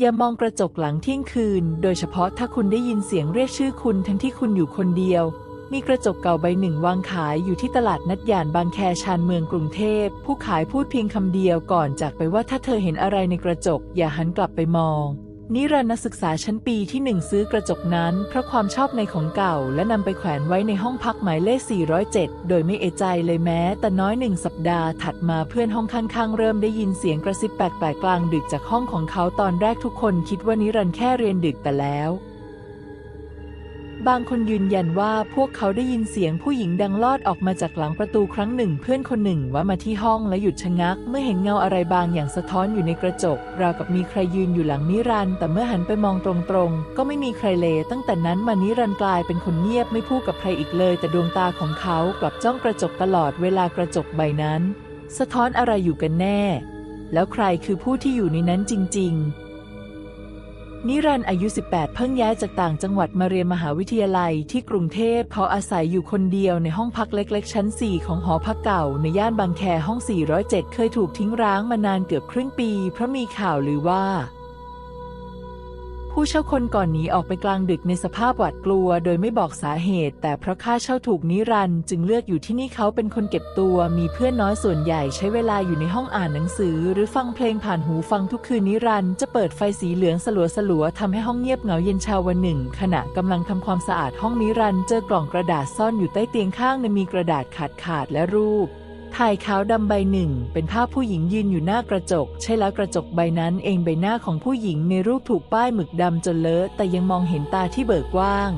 อย่ามองกระจกหลังเที่ยงคืน โดยเฉพาะถ้าคุณได้ยินเสียงเรียกชื่อคุณทั้งที่คุณอยู่คนเดียว มีกระจกเก่าใบหนึ่งวางขายอยู่ที่ตลาดนัดย่านบางแคชานเมืองกรุงเทพ ผู้ขายพูดเพียงคำเดียวก่อนจากไปว่าถ้าเธอเห็นอะไรในกระจก อย่าหันกลับไปมอง นิรันดรศึกษาชั้นปีที่หนึ่งซื้อกระจกนั้นเพราะความชอบในของเก่า และนำไปแขวนไว้ในห้องพักหมายเลข 407 โดยไม่เอะใจเลยแม้ แต่น้อยหนึ่งสัปดาห์ถัดมาเพื่อนห้องข้างๆ เริ่มได้ยินเสียงกระซิบแปลกๆกลางดึกจากห้องของเขาตอนแรกทุกคนคิดว่านิรันดรแค่เรียนดึกแต่แล้ว บางคนยืนยันว่าพวกเขาได้ยินเสียงผู้หญิงดังลอดออกมาจากหลังประตูครั้งหนึ่ง เพื่อนคนหนึ่งว่ามาที่ห้องและหยุดชะงัก เมื่อเห็นเงาอะไรบางอย่างสะท้อนอยู่ในกระจก ราวกับมีใครยืนอยู่หลังนิรันต์แต่เมื่อหันไปมองตรงๆ ก็ไม่มีใครเลยตั้งแต่นั้นมานิรันกลายเป็นคนเงียบไม่พูดกับใครอีกเลย แต่ดวงตาของเขากลับจ้องกระจกตลอดเวลากระจกใบนั้น สะท้อนอะไรอยู่กันแน่ แล้วใครคือผู้ที่อยู่ในนั้นจริง ๆ นิรันด์อายุ 18 เพิ่งย้ายจากต่างจังหวัดมาเรียนมหาวิทยาลัยที่กรุงเทพเขาอาศัยอยู่คนเดียวในห้องพักเล็ก ๆ ชั้น 4 ของหอพักเก่า ในย่านบางแคห้อง 407 เคยถูกทิ้งร้างมานานเกือบครึ่งปี เพราะมีข่าวลือว่า ผู้เช่าคนก่อนหนีออกไปกลางดึกในสภาพหวาดกลัว โดยไม่บอกสาเหตุ แต่เพราะค่าเช่าถูกนิรันด์จึงเลือกอยู่ที่นี่เขาเป็นคนเก็บตัว มีเพื่อนน้อยส่วนใหญ่ใช้เวลาอยู่ในห้องอ่านหนังสือ หรือฟังเพลงผ่านหูฟังทุกคืนนิรันด์จะเปิดไฟสีเหลืองสลัวสลัวทำให้ห้องเงียบเหงาเย็นชาวันหนึ่ง ขณะกำลังทำความสะอาดห้องนิรันด์เจอกล่องกระดาษซ่อนอยู่ใต้เตียงข้างในมีกระดาษขาดขาดและรูป ถ่ายขาวดำใบหนึ่ง เป็นภาพผู้หญิงยืนอยู่หน้ากระจก ใช่แล้วกระจกใบนั้นเองใบหน้าของผู้หญิงในรูปถูกป้ายหมึกดำจนเลอะแต่ยังมองเห็นตาที่เบิกกว้าง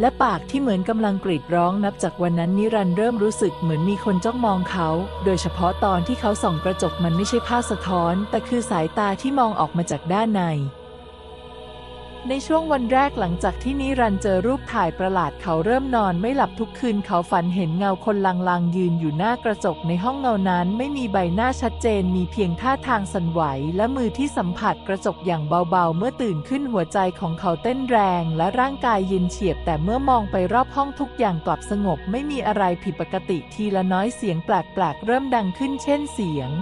และปากที่เหมือนกำลังกรีดร้องนับจากวันนั้นนิรันเริ่มรู้สึกเหมือนมีคนจ้องมองเขา โดยเฉพาะตอนที่เขาส่องกระจกมันไม่ใช่ภาพสะท้อน แต่คือสายตาที่มองออกมาจากด้านใน ในช่วงวันแรกหลังจากที่นิรันเจอรูปถ่ายประหลาดเขาเริ่มนอนไม่หลับทุกคืนเขาฝันเห็นเงาคนลางๆ ยืนอยู่หน้ากระจกในห้องเงานั้น ไม่มีใบหน้าชัดเจนมีเพียงท่าทางสั่นไหว และมือที่สัมผัสกระจกอย่างเบาๆ เมื่อตื่นขึ้นหัวใจของเขาเต้นแรง และร่างกายเย็นเฉียบ แต่เมื่อมองไปรอบห้องทุกอย่างกลับสงบ ไม่มีอะไรผิดปกติทีละน้อยเสียงแปลกๆเริ่มดังขึ้นเช่นเสียง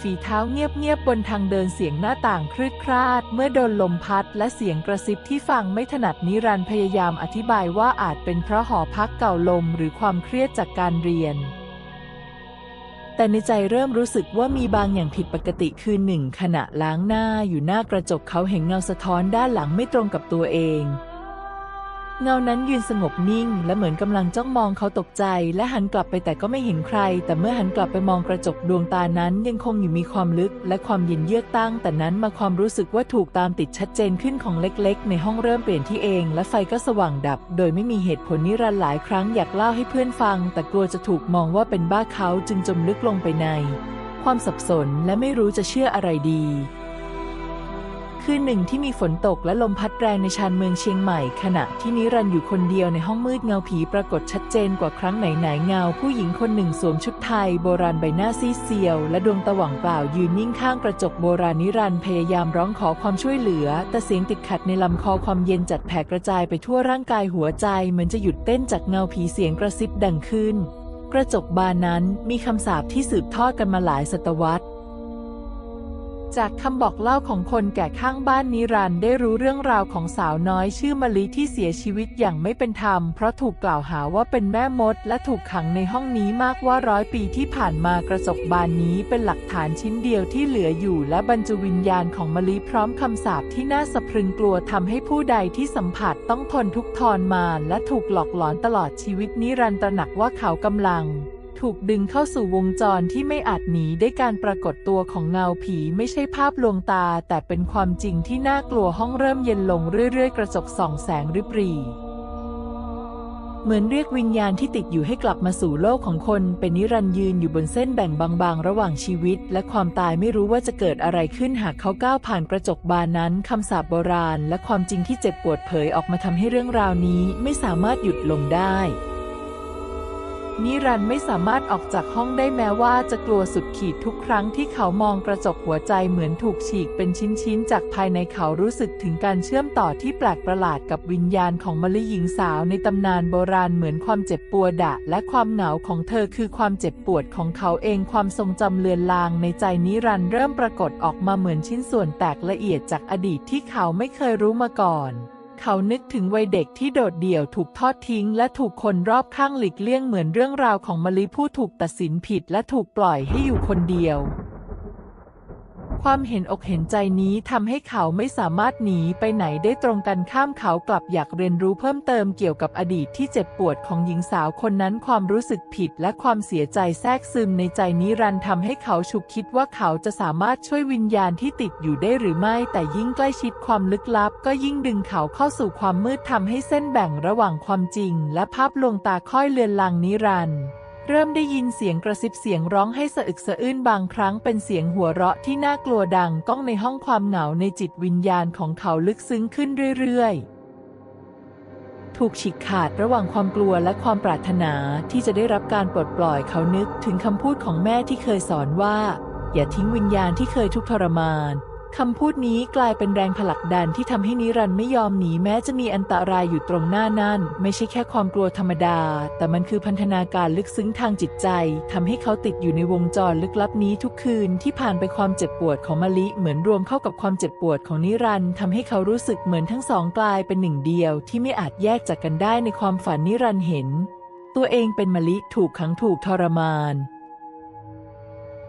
ฝีเท้าเงียบๆบนทางเดินเสียงหน้าต่างคลืดคลาด เมื่อโดนลมพัดและเสียงกระซิบที่ฟังไม่ถนัดนิรันพยายามอธิบายว่าอาจเป็นเพราะหอพักเก่าลมหรือความเครียดจากการเรียน แต่ในใจเริ่มรู้สึกว่ามีบางอย่างผิดปกติคือหนึ่งขณะล้างหน้าอยู่หน้ากระจกเขาเห็นเงาสะท้อนด้านหลังไม่ตรงกับตัวเอง เงานั้นยืนสงบนิ่ง และเหมือนกำลังจ้องมองเขาตกใจ และหันกลับไปแต่ก็ไม่เห็นใคร แต่เมื่อหันกลับไปมองกระจกดวงตานั้นยังคงอยู่มีความลึก และความเย็นเยือกตั้ง แต่นั้นมาความรู้สึกว่าถูกตามติดชัดเจนขึ้นของเล็กๆ ในห้องเริ่มเปลี่ยนที่เอง และไฟก็สว่างดับ โดยไม่มีเหตุผลนิรันดร์หลายครั้งอยากเล่าให้เพื่อนฟัง แต่กลัวจะถูกมองว่าเป็นบ้าเขาจึงจมลึกลงไปใน ความสับสนและไม่รู้จะเชื่ออะไรดี คืนหนึ่งที่มีฝนตกและลมพัดแรงในชานเมืองเชียงใหม่ ขณะที่นิรันดร์อยู่คนเดียวในห้องมืดเงาผีปรากฏชัดเจนกว่าครั้งไหนๆเงา ผู้หญิงคนหนึ่งสวมชุดไทย โบราณใบหน้าซีเซียว และดวงตาหว่างเปล่ายืนนิ่งข้างกระจกโบราณนิรันดร์พยายามร้องขอความช่วยเหลือ แต่เสียงติดขัดในลำคอความเย็นจัดแผ่กระจายไปทั่วร่างกายหัวใจเหมือนจะหยุดเต้นจากเงาผีเสียงกระซิบดังขึ้น กระจกบานนั้นมีคำสาปที่สืบทอดกันมาหลายศตวรรษ จากคำบอกเล่าของคนแก่ข้างบ้านนิรันได้รู้เรื่องราวของสาวน้อยชื่อมะลิที่เสียชีวิตอย่างไม่เป็นธรรม เพราะถูกกล่าวหาว่าเป็นแม่มด และถูกขังในห้องนี้มากว่าร้อยปีที่ผ่านมากระจกบานนี้เป็นหลักฐานชิ้นเดียวที่เหลืออยู่ และบรรจุวิญญาณของมะลิพร้อมคำสาปที่น่าสะพรึงกลัวทำให้ผู้ใดที่สัมผัสต้องทนทุกข์ทรมานและถูกหลอกหลอนตลอดชีวิตนิรันตระหนักว่าเขากำลัง ถูกดึงเข้าสู่วงจรที่ไม่อาจหนีได้การปรากฏตัวของเงาผีไม่ใช่ภาพลวงตา แต่เป็นความจริงที่น่ากลัวห้องเริ่มเย็นลงเรื่อยๆ กระจกส่องแสงริบหรี่เหมือนเรียกวิญญาณที่ติดอยู่ให้กลับมาสู่โลกของคน เป็นนิรันดร์ยืนอยู่บนเส้นแบ่งบางๆ ระหว่างชีวิต และความตายไม่รู้ว่าจะเกิดอะไรขึ้นหากเขาก้าวผ่านกระจกบานนั้นคำสาปโบราณ และความจริงที่เจ็บปวดเผยออกมาทำให้เรื่องราวนี้ไม่สามารถหยุดลงได้ นิรันต์ไม่สามารถออกจากห้องได้แม้ว่าจะกลัวสุดขีดทุกครั้งที่เขามองกระจกหัวใจเหมือนถูกฉีกเป็นชิ้นๆ จากภายในเขารู้สึกถึงการเชื่อมต่อที่แปลกประหลาดกับวิญญาณของมลิหญิงสาวในตำนานโบราณเหมือนความเจ็บปวดะ และความเหงาของเธอคือความเจ็บปวดของเขาเองความทรงจำเลือนลางในใจนิรันต์เริ่มปรากฏออกมาเหมือนชิ้นส่วนแตกละเอียดจากอดีตที่เขาไม่เคยรู้มาก่อน เขานึกถึงวัยเด็กที่โดดเดี่ยวถูกทอดทิ้ง และถูกคนรอบข้างหลีกเลี่ยงเหมือนเรื่องราวของมะลิผู้ถูกตัดสินผิดและถูกปล่อยให้อยู่คนเดียว ความเห็นอกเห็นใจนี้ทำให้เขาไม่สามารถหนีไปไหนได้ตรงกันข้ามเขากลับอยากเรียนรู้เพิ่มเติมเกี่ยวกับอดีตที่เจ็บปวดของหญิงสาวคนนั้นความรู้สึกผิดและความเสียใจแทรกซึมในใจนิรันดร์ทำให้เขาฉุกคิดว่าเขาจะสามารถช่วยวิญญาณที่ติดอยู่ได้หรือไม่ แต่ยิ่งใกล้ชิดความลึกลับ ก็ยิ่งดึงเขาเข้าสู่ความมืดทำให้เส้นแบ่งระหว่างความจริง และภาพลวงตาค่อยเลือนลางนิรันดร์ เริ่มได้ยินเสียงกระซิบเสียงร้องให้สะอึกสะอื้นบางครั้งเป็นเสียงหัวเราะที่น่ากลัวดังก้องในห้องความเหงาในจิตวิญญาณของเขาลึกซึ้งขึ้นเรื่อยๆ ถูกฉีกขาดระหว่างความกลัวและความปรารถนาที่จะได้รับการปลดปล่อยเขานึกถึงคำพูดของแม่ที่เคยสอนว่า อย่าทิ้งวิญญาณที่เคยทุกข์ทรมาน คำพูดนี้กลายเป็นแรงผลักดันที่ทำให้นิรันต์ไม่ยอมหนีแม้จะมีอันตรายอยู่ตรงหน้านั่น ไม่ใช่แค่ความกลัวธรรมดา แต่มันคือพันธนาการลึกซึ้งทางจิตใจทำให้เขาติดอยู่ในวงจรลึกลับนี้ทุกคืนที่ผ่านไปความเจ็บปวดของมะลิเหมือนรวมเข้ากับความเจ็บปวดของนิรันต์ทำให้เขารู้สึกเหมือนทั้งสองกลายเป็นหนึ่งเดียว ที่ไม่อาจแยกจากกันได้ในความฝันนิรันต์เห็น ตัวเองเป็นมะลิถูกขังถูกทรมาน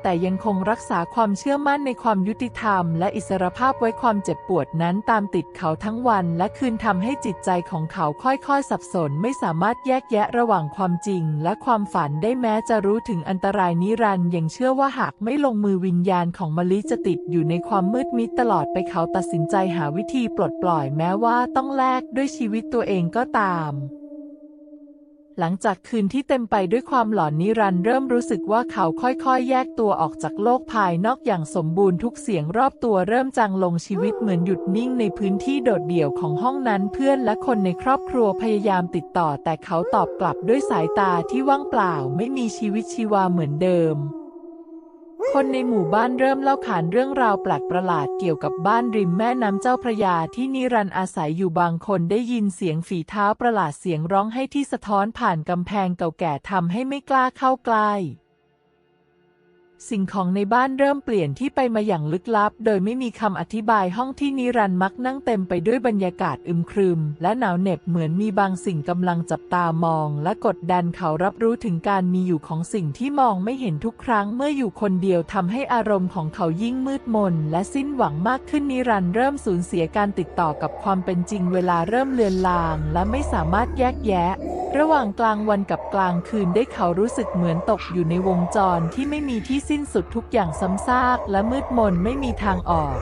แต่ยังคงรักษาความเชื่อมั่นในความยุติธรรม และอิสรภาพไว้ความเจ็บปวดนั้นตามติดเขาทั้งวันและคืนทำให้จิตใจของเขาค่อยๆ สับสนไม่สามารถแยกแยะระหว่างความจริง และความฝันได้แม้จะรู้ถึงอันตรายนิรันด์ยังเชื่อว่าหากไม่ลงมือวิญญาณของมะลิจะติดอยู่ในความมืดมิดตลอดไปเขาตัดสินใจหาวิธีปลดปล่อยแม้ว่าต้องแลกด้วยชีวิตตัวเองก็ตาม หลังจากคืนที่เต็มไปด้วยความหลอนนิรันดร์เริ่มรู้สึกว่าเขาค่อยๆ แยกตัวออกจากโลกภายนอกอย่างสมบูรณ์ทุกเสียงรอบตัวเริ่มจางลงชีวิตเหมือนหยุดนิ่งในพื้นที่โดดเดี่ยวของห้องนั้นเพื่อนและคนในครอบครัวพยายามติดต่อ แต่เขาตอบกลับด้วยสายตาที่ว่างเปล่าไม่มีชีวิตชีวาเหมือนเดิม คนในหมู่บ้านเริ่มเล่าขานเรื่องราวแปลกประหลาดเกี่ยวกับบ้านริมแม่น้ำเจ้าพระยาที่นิรันดร์อาศัยอยู่บางคนได้ยินเสียงฝีเท้าประหลาดเสียงร้องให้ที่สะท้อนผ่านกำแพงเก่าแก่ทำให้ไม่กล้าเข้าใกล้ สิ่งของในบ้านเริ่มเปลี่ยนที่ไปมาอย่างลึกลับ โดยไม่มีคำอธิบายห้องที่นิรันมักนั่งเต็มไปด้วยบรรยากาศอึมครึม และหนาวเหน็บเหมือนมีบางสิ่งกำลังจับตามอง และกดดันเขารับรู้ถึงการมีอยู่ของสิ่งที่มองไม่เห็นทุกครั้งเมื่ออยู่คนเดียวทำให้อารมณ์ของเขายิ่งมืดมน และสิ้นหวังมากขึ้นนิรันเริ่มสูญเสียการติดต่อกับความเป็นจริงเวลาเริ่มเลือนลาง และไม่สามารถแยกแยะ ระหว่างกลางวันกับกลางคืนได้เขารู้สึกเหมือนตกอยู่ในวงจรที่ไม่มีที่สิ้นสุดทุกอย่างซ้ำซากและมืดมนไม่มีทางออก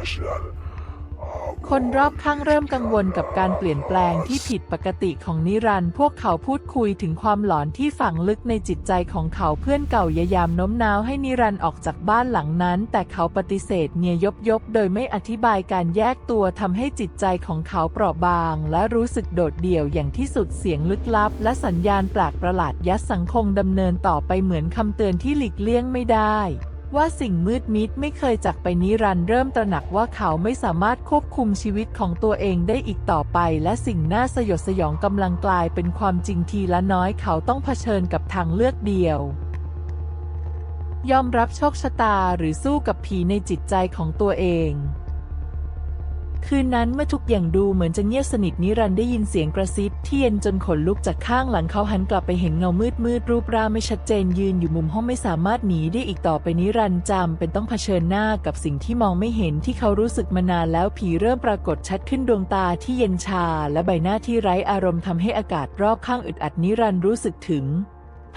คนรอบข้างเริ่มกังวลกับการเปลี่ยนแปลงที่ผิดปกติของนิรันด์พวกเขาพูดคุยถึงความหลอนที่ฝังลึกในจิตใจของเขาเพื่อนเก่าพยายามโน้มน้าวให้นิรันด์ออกจากบ้านหลังนั้น แต่เขาปฏิเสธเนียยบยบโดยไม่อธิบายการแยกตัวทำให้จิตใจของเขาเปราะบาง และรู้สึกโดดเดี่ยวอย่างที่สุดเสียงลึกลับ และสัญญาณแปลกประหลาดยัดสังคมดำเนินต่อไปเหมือนคำเตือนที่หลีกเลี่ยงไม่ได้ ว่าสิ่งมืดมิดไม่เคยจากไปนิรันดร์เริ่มตระหนักว่าเขาไม่สามารถควบคุมชีวิตของตัวเองได้อีกต่อไป และสิ่งน่าสยดสยองกำลังกลายเป็นความจริงทีละน้อยเขาต้องเผชิญกับทางเลือกเดียวยอมรับโชคชะตาหรือสู้กับผีในจิตใจของตัวเอง คืนนั้นเมื่อทุกอย่างดูเหมือนจะเงียบสนิทนิรันได้ยินเสียงกระซิบที่เย็นจนขนลุกจากข้างหลังเขาหันกลับไปเห็นเงามืดมืดรูปร่างไม่ชัดเจนยืนอยู่มุมห้องไม่สามารถหนีได้อีกต่อไปนิรันจำเป็นต้องเผชิญหน้ากับสิ่งที่มองไม่เห็นที่เขารู้สึกมานานแล้วผีเริ่มปรากฏชัดขึ้นดวงตาที่เย็นชา และใบหน้าที่ไร้อารมณ์ทำให้อากาศรอบข้างอึดอัดนิรันรู้สึกถึง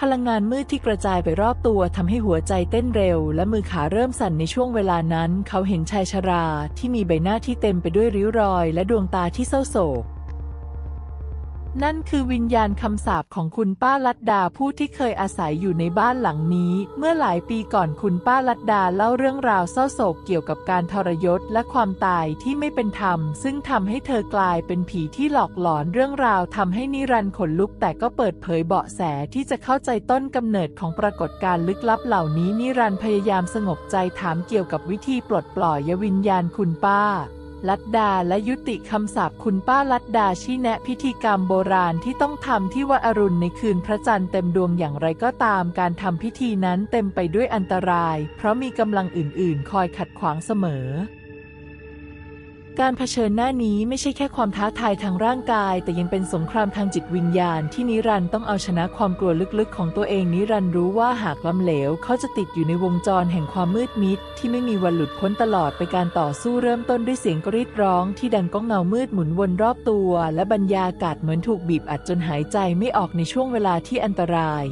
พลังงานมืดที่กระจายไปรอบตัวทำให้หัวใจเต้นเร็ว และมือขาเริ่มสั่นในช่วงเวลานั้น เขาเห็นชายชราที่มีใบหน้าที่เต็มไปด้วยริ้วรอย และดวงตาที่เศร้าโศก นั่นคือวิญญาณคำสาปของคุณป้าลัดดาผู้ที่เคยอาศัยอยู่ในบ้านหลังนี้ เมื่อหลายปีก่อนคุณป้าลัดดาเล่าเรื่องราวเศร้าโศกเกี่ยวกับการทรยศและความตายที่ไม่เป็นธรรม ซึ่งทำให้เธอกลายเป็นผีที่หลอกหลอนเรื่องราวทำให้นิรันดร์ขนลุกแต่ก็เปิดเผยเบาะแสที่จะเข้าใจต้นกำเนิดของปรากฏการณ์ลึกลับเหล่านี้นิรันดร์พยายามสงบใจถามเกี่ยวกับวิธีปลดปล่อยวิญญาณคุณป้า ลัดดาและยุติคำสาปคุณป้าลัดดาชี้แนะพิธีกรรมโบราณที่ต้องทำที่วัดอรุณในคืนพระจันทร์เต็มดวงอย่างไรก็ตามการทำพิธีนั้นเต็มไปด้วยอันตราย เพราะมีกำลังอื่นๆ คอยขัดขวางเสมอ การเผชิญหน้านี้ไม่ใช่แค่ความท้าทายทางร่างกาย แต่ยังเป็นสงครามทางจิตวิญญาณ ที่นิรันต์ต้องเอาชนะความกลัวลึกๆ ของตัวเองนิรันร์รู้ว่าหากล้ำเหลว เขาจะติดอยู่ในวงจรแห่งความมืดมิด ที่ไม่มีวันหลุดพ้นตลอดไปการต่อสู้เริ่มต้นด้วยเสียงกรีดร้อง ที่ดังก้องเงามืดหมุนวนรอบตัว และบรรยากาศเหมือนถูกบีบอัดจนหายใจไม่ออกในช่วงเวลาที่อันตราย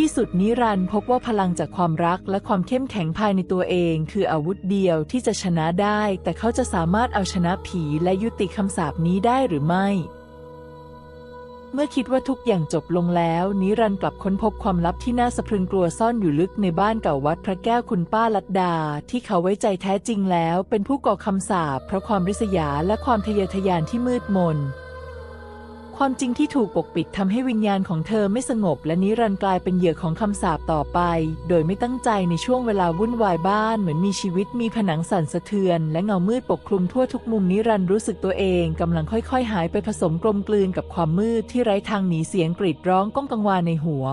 ที่สุดนิรันพบว่าพลังจากความรักและความเข้มแข็งภายในตัวเอง คืออาวุธเดียวที่จะชนะได้ แต่เขาจะสามารถเอาชนะผีและยุติคำสาปนี้ได้หรือไม่ เมื่อคิดว่าทุกอย่างจบลงแล้ว นิรันกลับค้นพบความลับที่น่าสะพรึงกลัวซ่อนอยู่ลึกในบ้านเก่าวัดพระแก้วคุณป้าลัดดา ที่เขาไว้ใจแท้จริงแล้ว เป็นผู้ก่อคำสาปเพราะความริษยาและความทะเยอทะยานที่มืดมน ความจริงที่ถูกปกปิดทำให้วิญญาณของเธอไม่สงบ และนิรันดร์กลายเป็นเหยื่อของคำสาปต่อไป โดยไม่ตั้งใจในช่วงเวลาวุ่นวายบ้าน เหมือนมีชีวิตมีผนังสั่นสะเทือน และเงามืดปกคลุมทั่วทุกมุมนิรันดร์รู้สึกตัวเองกำลังค่อยๆ หายไปผสมกลมกลืนกับความมืดที่ไร้ทางหนีเสียงกรีดร้องก้องกังวานในหัว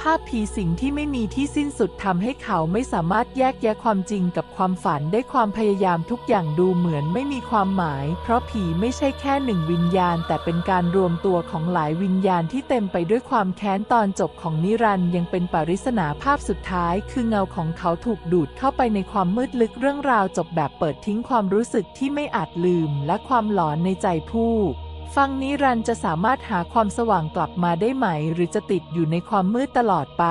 ภาพผีสิงที่ไม่มีที่สิ้นสุดทำให้เขาไม่สามารถแยกแยะความจริงกับความฝันได้ความพยายามทุกอย่างดูเหมือนไม่มีความหมาย เพราะผีไม่ใช่แค่หนึ่งวิญญาณ แต่เป็นการรวมตัวของหลายวิญญาณที่เต็มไปด้วยความแค้นตอนจบของนิรันยังเป็นปริศนาภาพสุดท้าย คือเงาของเขาถูกดูดเข้าไปในความมืดลึกเรื่องราวจบแบบเปิดทิ้งความรู้สึกที่ไม่อาจลืม และความหลอนในใจผู้ ฟังนิรันจะสามารถหาความสว่างกลับมาได้ไหม หรือจะติดอยู่ในความมืดตลอดไป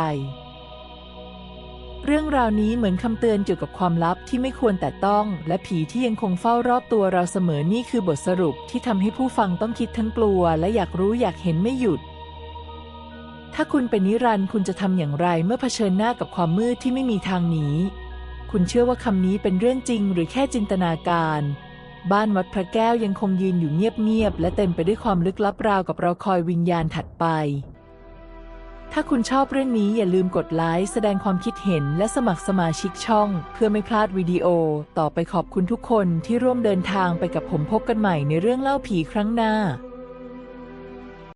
เรื่องราวนี้เหมือนคำเตือนเกี่ยวกับความลับที่ไม่ควรแต่ต้อง และผีที่ยังคงเฝ้ารอบตัวเราเสมอนี่คือบทสรุปที่ทำให้ผู้ฟังต้องคิดทั้งกลัว และอยากรู้อยากเห็นไม่หยุด ถ้าคุณเป็นนิรันด์คุณจะทำอย่างไรเมื่อเผชิญหน้ากับความมืดที่ไม่มีทางหนีคุณเชื่อว่าคำนี้เป็นเรื่องจริงหรือแค่จินตนาการ บ้านวัดพระแก้วยังคงยืนอยู่เงียบๆและเต็มไปด้วยความลึกลับราวกับเราคอยวิญญาณถัดไป ถ้าคุณชอบเรื่องนี้อย่าลืมกดไลค์แสดงความคิดเห็นและสมัครสมาชิกช่อง เพื่อไม่พลาดวิดีโอ ต่อไปขอบคุณทุกคนที่ร่วมเดินทางไปกับผมพบกันใหม่ในเรื่องเล่าผีครั้งหน้า